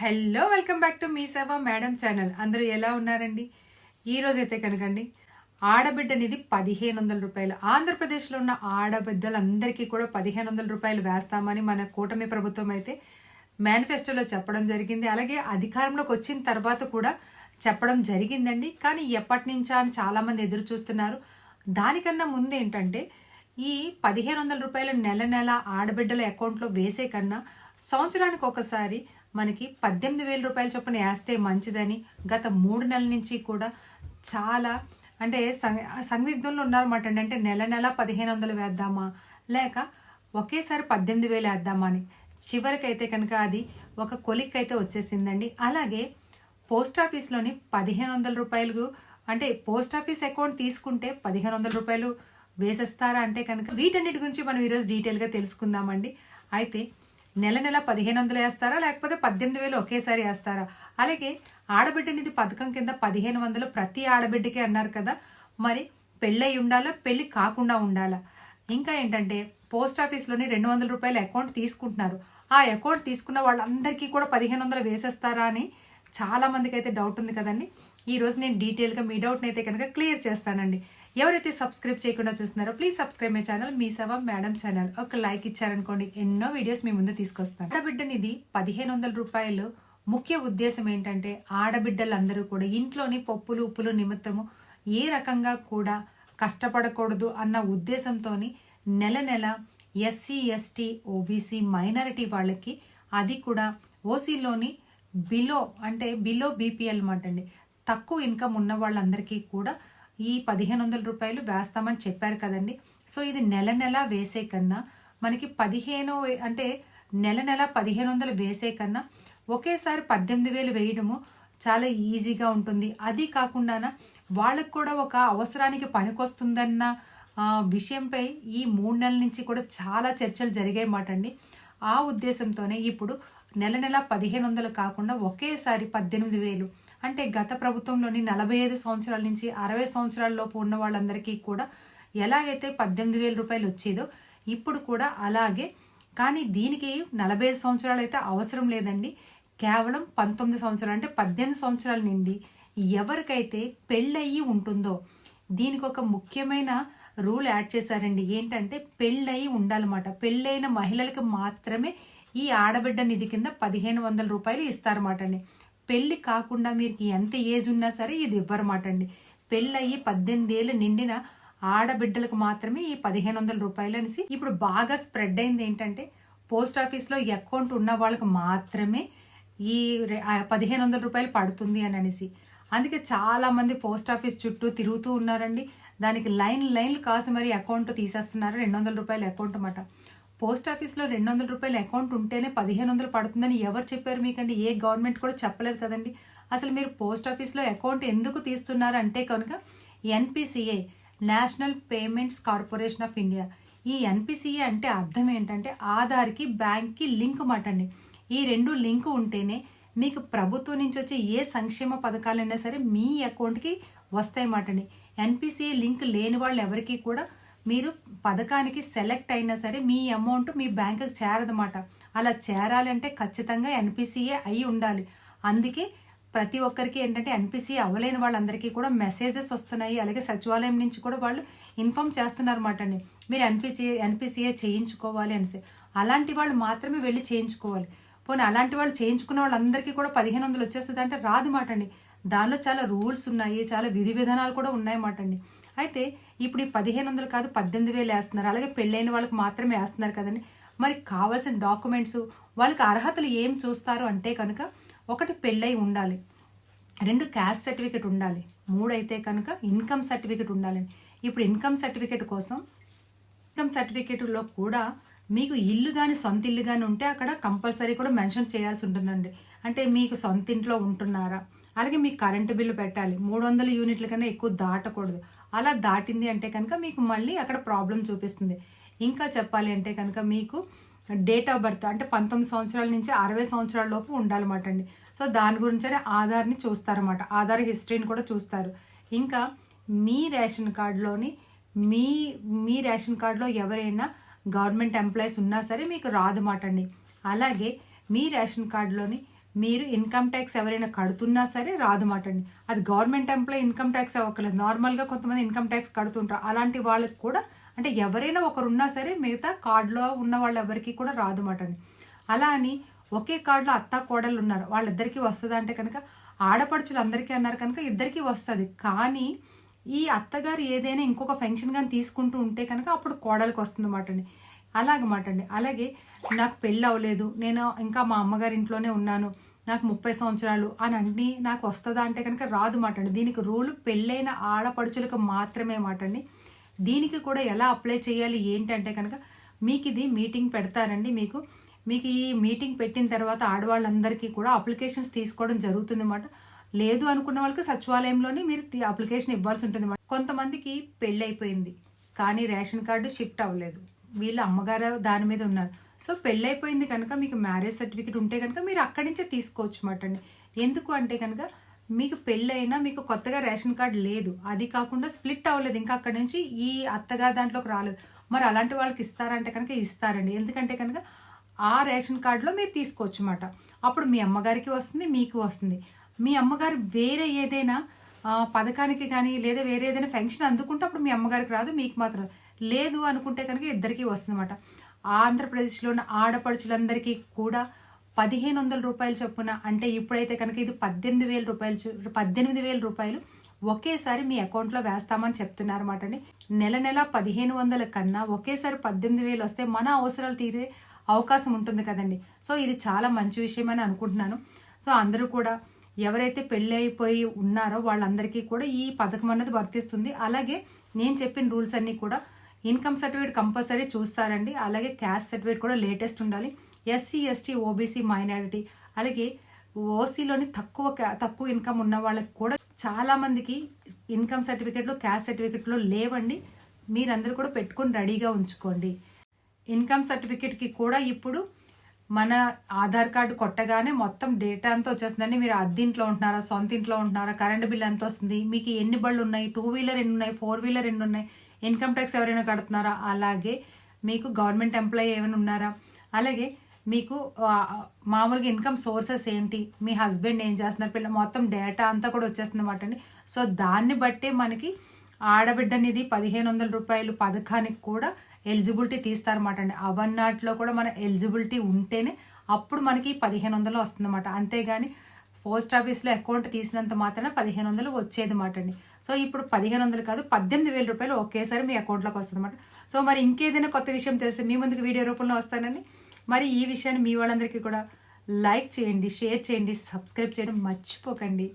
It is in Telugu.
Hello welcome back to Mee Seva madam channel అందరూ ఎలా ఉన్నారండి? ఈరోజైతే అయితే కనుకండి ఆడబిడ్డ నిధి పదిహేను వందల రూపాయలు. ఆంధ్రప్రదేశ్లో ఉన్న ఆడబిడ్డలందరికీ కూడా పదిహేను వందల రూపాయలు వేస్తామని మన కూటమి ప్రభుత్వం అయితే మేనిఫెస్టోలో చెప్పడం జరిగింది. అలాగే అధికారంలోకి వచ్చిన తర్వాత కూడా చెప్పడం జరిగిందండి. కానీ ఎప్పటి నుంచా అని చాలామంది ఎదురు చూస్తున్నారు. దానికన్నా ముందు ఏంటంటే ఈ పదిహేను వందల రూపాయలు నెల నెల ఆడబిడ్డల అకౌంట్లో వేసే కన్నా సంవత్సరానికి ఒకసారి మనకి పద్దెనిమిది వేల రూపాయల చొప్పున వేస్తే మంచిదని గత మూడు నెలల నుంచి కూడా చాలా అంటే సందిగ్ధంలో ఉన్నారన్నమాట అండి. అంటే నెల నెల పదిహేను వందలు వేద్దామా? లేక ఒకేసారి పద్దెనిమిది వేలు వేద్దామా అని. చివరికైతే కనుక అది ఒక కొలిక్ అయితే వచ్చేసిందండి. అలాగే పోస్ట్ ఆఫీస్లోని పదిహేను వందల రూపాయలు అంటే పోస్ట్ ఆఫీస్ అకౌంట్ తీసుకుంటే పదిహేను వందల రూపాయలు వేసేస్తారా అంటే కనుక వీటన్నిటి గురించి మనం ఈరోజు డీటెయిల్గా తెలుసుకుందామండి. అయితే నెల నెల పదిహేను వందలు వేస్తారా? లేకపోతే పద్దెనిమిది వేలు ఒకేసారి వేస్తారా? అలాగే ఆడబిడ్డ నిధి పథకం కింద పదిహేను వందలు ప్రతి ఆడబిడ్డకి అన్నారు కదా. మరి పెళ్ళై ఉండాలా? పెళ్ళి కాకుండా ఉండాలా? ఇంకా ఏంటంటే పోస్ట్ ఆఫీస్లోని రెండు వందల రూపాయల అకౌంట్ తీసుకుంటున్నారు. ఆ అకౌంట్ తీసుకున్న వాళ్ళందరికీ కూడా పదిహేను వందలు వేసేస్తారా అని చాలా మందికి అయితే డౌట్ ఉంది కదండి. ఈరోజు నేను డీటెయిల్గా మీ డౌట్ని అయితే కనుక క్లియర్ చేస్తానండి. ఎవరైతే సబ్స్క్రైబ్ చేయకుండా చూస్తున్నారో please subscribe my channel me సవ madam channel ఒక లైక్ ఇచ్చారనుకోండి ఎన్నో వీడియోస్ మీ ముందు తీసుకొస్తాను. ఆడబిడ్డనిది పదిహేను వందల రూపాయలు. ముఖ్య ఉద్దేశం ఏంటంటే ఆడబిడ్డలందరూ కూడా ఇంట్లోని పప్పులు ఉప్పులు నిమిత్తము ఏ రకంగా కూడా కష్టపడకూడదు అన్న ఉద్దేశంతో నెల నెల ఎస్సీ ఎస్టీ ఓబీసీ మైనారిటీ వాళ్ళకి అది కూడా ఓసీలోని బిలో అంటే బిలో బీపీఎల్ మాట అండి. తక్కువ ఇన్కమ్ ఉన్న వాళ్ళందరికీ కూడా ఈ పదిహేను వందల రూపాయలు వేస్తామని చెప్పారు కదండి. సో ఇది నెల నెల వేసే కన్నా మనకి పదిహేను అంటే నెల నెల పదిహేను వందలు వేసే కన్నా ఒకేసారి పద్దెనిమిది వేలు వేయడము చాలా ఈజీగా ఉంటుంది. అది కాకుండా వాళ్ళకు కూడా ఒక అవసరానికి పనికొస్తుందన్న విషయంపై ఈ మూడు నెలల నుంచి కూడా చాలా చర్చలు జరిగాయి మాట అండి ఆ ఉద్దేశంతోనే ఇప్పుడు నెల నెల పదిహేను వందలు కాకుండా ఒకేసారి పద్దెనిమిది వేలు అంటే గత ప్రభుత్వంలోని నలభై ఐదు సంవత్సరాల నుంచి అరవై సంవత్సరాల లోపు ఉన్న వాళ్ళందరికీ కూడా ఎలాగైతే పద్దెనిమిది వేల రూపాయలు వచ్చేదో ఇప్పుడు కూడా అలాగే. కానీ దీనికి నలభై ఐదు సంవత్సరాలు అయితే అవసరం లేదండి. కేవలం పంతొమ్మిది సంవత్సరాలు అంటే పద్దెనిమిది సంవత్సరాల నుండి ఎవరికైతే పెళ్ళయి ఉంటుందో దీనికి ఒక ముఖ్యమైన రూల్ యాడ్ చేశారండి. ఏంటంటే పెళ్ళయి ఉండాలన్నమాట. పెళ్ళైన మహిళలకు మాత్రమే ఈ ఆడబిడ్డ నిధి కింద పదిహేను వందల రూపాయలు ఇస్తారన్నమాట అండి. పెళ్ళి కాకుండా మీకు ఎంత ఏజ్ ఉన్నా సరే ఇది ఇవ్వరన్నమాట అండి పెళ్ళయి పద్దెనిమిది ఏళ్ళు నిండిన ఆడబిడ్డలకు మాత్రమే ఈ పదిహేను వందల రూపాయలు అనేసి ఇప్పుడు బాగా స్ప్రెడ్ అయింది ఏంటంటే పోస్ట్ ఆఫీస్లో అకౌంట్ ఉన్న వాళ్ళకి మాత్రమే ఈ పదిహేను వందల రూపాయలు పడుతుంది అని అనేసి. అందుకే చాలా మంది పోస్ట్ ఆఫీస్ చుట్టూ తిరుగుతూ ఉన్నారండి. దానికి లైన్ లైన్లు కాసి మరి అకౌంట్ తీసేస్తున్నారు. రెండు వందల రూపాయల అకౌంట్ అన్నమాట. పోస్ట్ ఆఫీస్లో రెండు వందల రూపాయల అకౌంట్ ఉంటేనే పదిహేను వందలు పడుతుందని ఎవరు చెప్పారు మీకండి? ఏ గవర్నమెంట్ కూడా చెప్పలేదు కదండి. అసలు మీరు పోస్ట్ ఆఫీస్లో అకౌంట్ ఎందుకు తీస్తున్నారు అంటే కనుక NPCA national payments corporation of India. ఈ ఎన్పిసిఏ అంటే అర్థం ఏంటంటే ఆధార్కి బ్యాంక్కి లింక్ మాట అండి. ఈ రెండు లింక్ ఉంటేనే మీకు ప్రభుత్వం నుంచి వచ్చే ఏ సంక్షేమ పథకాలైనా సరే మీ అకౌంట్కి వస్తాయి మాటండి అండి. లింక్ లేని వాళ్ళు ఎవరికీ కూడా మీరు పథకానికి సెలెక్ట్ అయినా సరే మీ అమౌంట్ మీ బ్యాంకుకి చేరదన్నమాట అలా చేరాలంటే ఖచ్చితంగా ఎన్పిసిఏ అయి ఉండాలి. అందుకే ప్రతి ఒక్కరికి ఏంటంటే ఎన్పిసి అవ్వలేని వాళ్ళందరికీ కూడా మెసేజెస్ వస్తున్నాయి. అలాగే సచివాలయం నుంచి కూడా వాళ్ళు ఇన్ఫామ్ చేస్తున్నారన్నమాట అండి. మీరు ఎన్పిసి ఎన్పిసిఏ చేయించుకోవాలి అనేసి. అలాంటి వాళ్ళు మాత్రమే వెళ్ళి చేయించుకోవాలి. పోనీ అలాంటి వాళ్ళు చేయించుకున్న వాళ్ళందరికీ కూడా పదిహేను వందలు వచ్చేస్తుంది అంటే రాదు మాట అండి. దానిలో చాలా రూల్స్ ఉన్నాయి చాలా విధి విధానాలు కూడా ఉన్నాయన్నమాట అండి. అయితే ఇప్పుడు ఈ పదిహేను వందలు కాదు పద్దెనిమిది వేలు వేస్తున్నారు. అలాగే పెళ్ళైన వాళ్ళకి మాత్రమే వేస్తున్నారు కదండి. మరి కావాల్సిన డాక్యుమెంట్స్ వాళ్ళకి అర్హతలు ఏం చూస్తారు అంటే కనుక ఒకటి పెళ్ళై ఉండాలి. రెండు క్యాస్ట్ సర్టిఫికేట్ ఉండాలి. మూడు అయితే కనుక ఇన్కమ్ సర్టిఫికేట్ ఉండాలని ఇప్పుడు ఇన్కమ్ సర్టిఫికేట్ కోసం ఇన్కమ్ సర్టిఫికేట్లో కూడా మీకు ఇల్లు కానీ సొంత ఇల్లు కానీ ఉంటే అక్కడ కంపల్సరీ కూడా మెన్షన్ చేయాల్సి ఉంటుందండి. అంటే మీకు సొంత ఇంట్లో ఉంటున్నారా? అలాగే మీకు కరెంటు బిల్లు పెట్టాలి. మూడు వందల యూనిట్ల కన్నా ఎక్కువ దాటకూడదు. అలా దాటింది అంటే కనుక మీకు మళ్ళీ అక్కడ ప్రాబ్లం చూపిస్తుంది. ఇంకా చెప్పాలి అంటే కనుక మీకు డేట్ ఆఫ్ బర్త్ అంటే పంతొమ్మిది సంవత్సరాల నుంచి అరవై సంవత్సరాల లోపు ఉండాలన్నమాట అండి. సో దాని గురించనే ఆధార్ని చూస్తారన్నమాట. ఆధార్ హిస్టరీని కూడా చూస్తారు. ఇంకా మీ రేషన్ కార్డులోని మీ మీ రేషన్ కార్డులో ఎవరైనా గవర్నమెంట్ ఎంప్లాయీస్ ఉన్నా సరే మీకు రాదు మాట అండి. అలాగే మీ రేషన్ కార్డులోని మీరు ఇన్కమ్ ట్యాక్స్ ఎవరైనా కడుతున్నా సరే రాదు మాట అండి. అది గవర్నమెంట్ ఎంప్లాయ్ ఇన్కమ్ ట్యాక్స్ అవ్వకలేదు నార్మల్గా కొంతమంది ఇన్కమ్ ట్యాక్స్ కడుతుంటారు. అలాంటి వాళ్ళకి కూడా అంటే ఎవరైనా ఒకరు ఉన్నా సరే మిగతా కార్డులో ఉన్న వాళ్ళు ఎవరికి కూడా రాదు మాట అండి. అలా అని ఒకే కార్డులో అత్త కోడలు ఉన్నారు. వాళ్ళిద్దరికీ వస్తుంది అంటే కనుక ఆడపడుచులు అందరికీ అన్నారు కనుక ఇద్దరికీ వస్తుంది. కానీ ఈ అత్తగారు ఏదైనా ఇంకొక ఫెన్షన్ కానీ తీసుకుంటూ ఉంటే కనుక అప్పుడు కోడలికి వస్తుంది అన్నమాట అండి. అలాగమాట అండి అలాగే నాకు పెళ్ళి అవ్వలేదు నేను ఇంకా మా అమ్మగారి ఇంట్లోనే ఉన్నాను. నాకు ముప్పై సంవత్సరాలు అని అన్ని నాకు వస్తుందా అంటే కనుక రాదు మాటండి. దీనికి రూల్ పెళ్ళైన ఆడపడుచులకు మాత్రమే మాట అండి దీనికి కూడా ఎలా అప్లై చేయాలి ఏంటంటే కనుక మీకు ఇది మీటింగ్ పెడతారండి మీకు. మీకు ఈ మీటింగ్ పెట్టిన తర్వాత ఆడవాళ్ళందరికీ కూడా అప్లికేషన్స్ తీసుకోవడం జరుగుతుంది అన్నమాట లేదు అనుకున్న వాళ్ళకి సచివాలయంలోనే మీరు అప్లికేషన్ ఇవ్వాల్సి ఉంటుంది కొంతమందికి పెళ్ళి అయిపోయింది కానీ రేషన్ కార్డు షిఫ్ట్ అవ్వలేదు. వీళ్ళ అమ్మగారు దాని మీద ఉన్నారు. సో పెళ్ళైపోయింది కనుక మీకు మ్యారేజ్ సర్టిఫికేట్ ఉంటే కనుక మీరు అక్కడి నుంచే తీసుకోవచ్చు అన్నమాట అండి. ఎందుకు అంటే కనుక మీకు పెళ్ళైనా మీకు కొత్తగా రేషన్ కార్డు లేదు. అది కాకుండా స్ప్లిట్ అవ్వలేదు. ఇంకా అక్కడి నుంచి ఈ అత్తగారి దాంట్లోకి రాలేదు. మరి అలాంటి వాళ్ళకి ఇస్తారంటే కనుక ఇస్తారండి. ఎందుకంటే కనుక ఆ రేషన్ కార్డులో మీరు తీసుకోవచ్చు అన్నమాట అప్పుడు మీ అమ్మగారికి వస్తుంది మీకు వస్తుంది. మీ అమ్మగారు వేరే ఏదైనా పథకానికి కానీ లేదా వేరే ఏదైనా ఫంక్షన్ అందుకుంటే అప్పుడు మీ అమ్మగారికి రాదు మీకు మాత్రం లేదు అనుకుంటే కనుక ఇద్దరికీ వస్తుందన్నమాట. ఆంధ్రప్రదేశ్లో ఉన్న ఆడపడుచులందరికీ కూడా పదిహేను వందల రూపాయలు చొప్పున అంటే ఇప్పుడైతే కనుక ఇది పద్దెనిమిది వేల రూపాయలు పద్దెనిమిది వేల రూపాయలు ఒకేసారి మీ అకౌంట్లో వేస్తామని చెప్తున్నారన్నమాట అండి. నెల నెల పదిహేను వందల కన్నా ఒకేసారి పద్దెనిమిది వేలు వస్తే మన అవసరాలు తీరే అవకాశం ఉంటుంది కదండి. సో ఇది చాలా మంచి విషయం అని అనుకుంటున్నాను. సో అందరూ కూడా ఎవరైతే పెళ్ళి అయిపోయి ఉన్నారో వాళ్ళందరికీ కూడా ఈ పథకం అన్నది వర్తిస్తుంది. అలాగే నేను చెప్పిన రూల్స్ అన్నీ కూడా ఇన్కమ్ సర్టిఫికేట్ కంపల్సరీ చూస్తారండి. అలాగే క్యాస్ట్ సర్టిఫికేట్ కూడా లేటెస్ట్ ఉండాలి. ఎస్సీ ఎస్టీ ఓబీసీ మైనారిటీ అలాగే ఓసీలోని తక్కువ తక్కువ ఇన్కమ్ ఉన్న వాళ్ళకి కూడా చాలా మందికి ఇన్కమ్ సర్టిఫికేట్లు క్యాస్ట్ సర్టిఫికేట్లో లేవండి. మీరందరూ కూడా పెట్టుకొని రెడీగా ఉంచుకోండి. ఇన్కమ్ సర్టిఫికేట్కి కూడా ఇప్పుడు మన ఆధార్ కార్డు కొట్టగానే మొత్తం డేటా అంతా వచ్చేస్తుందండి. మీరు అద్దీంట్లో ఉంటున్నారా సొంత ఇంట్లో ఉంటున్నారా కరెంట్ బిల్ ఎంత వస్తుంది మీకు ఎన్ని బళ్ళు ఉన్నాయి టూ వీలర్ ఎన్ని ఉన్నాయి ఫోర్ వీలర్ ఎన్ని ఉన్నాయి ఇన్కమ్ ట్యాక్స్ ఎవరైనా కడుతున్నారా? అలాగే మీకు గవర్నమెంట్ ఎంప్లాయీ ఏమైనా ఉన్నారా? అలాగే మీకు మామూలుగా ఇన్కమ్ సోర్సెస్ ఏంటి? మీ హస్బెండ్ ఏం చేస్తున్నారు? పిల్ల మొత్తం డేటా అంతా కూడా వచ్చేస్తుంది అనమాట అండి సో దాన్ని బట్టే మనకి ఆడబిడ్డ అనేది పదిహేను వందల రూపాయలు పథకానికి కూడా ఎలిజిబిలిటీ తీస్తారన్నమాట అండి అవన్నాటిలో కూడా మన ఎలిజిబిలిటీ ఉంటేనే అప్పుడు మనకి పదిహేను వందలు వస్తుందన్నమాట. అంతేగాని పోస్ట్ ఆఫీస్లో అకౌంట్ తీసినంత మాత్రాన పదిహేను వందలు వచ్చేది మాట అండి. సో ఇప్పుడు పదిహేను వందలు కాదు పద్దెనిమిది వేల రూపాయలు ఒకేసారి మీ అకౌంట్లోకి వస్తుంది అనమాట సో మరి ఇంకేదైనా కొత్త విషయం తెలిసి మీ ముందుకు వీడియో రూపంలో వస్తానండి. మరి ఈ విషయాన్ని మీ వాళ్ళందరికీ కూడా లైక్ చేయండి షేర్ చేయండి సబ్స్క్రైబ్ చేయడం మర్చిపోకండి.